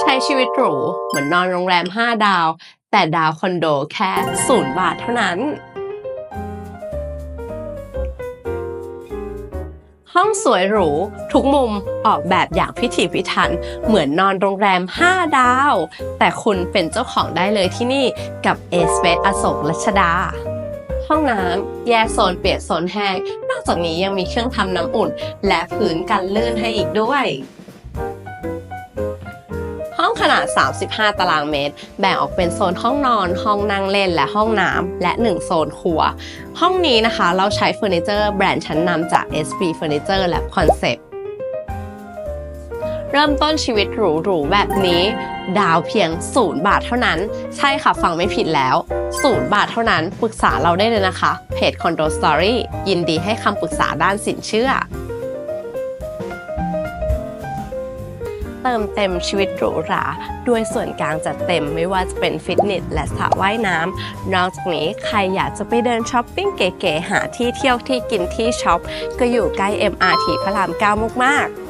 ใช้ชีวิตหรูเหมือนนอนโรงแรม 5 ดาว แต่ดาวคอนโดแค่ศูนย์บาทเท่านั้น ห้องสวยหรู ทุกมุมออกแบบอย่างพิถีพิถัน เหมือนนอนโรงแรม 5 ดาว แต่คุณเป็นเจ้าของได้เลยที่นี่กับเอสเปซอโศกรัชดาห้องน้ำแยกโซนเปียกโซนแห้ง นอกจากนี้ยังมีเครื่องทำน้ำอุ่น และพื้นกันลื่นให้อีกด้วย ขนาด 35 ตารางเมตร แบ่งออกเป็นโซนห้องนอน ห้องนั่งเล่นและห้องน้ำและ 1 โซนครัว ห้องนี้นะคะเราใช้เฟอร์นิเจอร์แบรนด์ชั้นนำจาก SP Furniture และ Concept เริ่มต้นชีวิตหรูๆแบบนี้ ดาวเพียง 0 บาทเท่านั้น ใช่ค่ะฟังไม่ผิดแล้ว 0 บาทเท่านั้นปรึกษาเราได้เลยนะคะ เพจ Condo Story ยินดีให้คำปรึกษาด้านสินเชื่อ เติมเต็มชีวิตหรูหราด้วยส่วนกลางจัดเต็มไม่ว่าจะเป็นฟิตเนสและสระว่ายน้ำนอกจากนี้ใครอยากจะไปเดินช้อปปิ้งเก๋ๆหาที่เที่ยวที่กินที่ช็อปก็อยู่ใกล้ MRT พระราม 9 มากๆ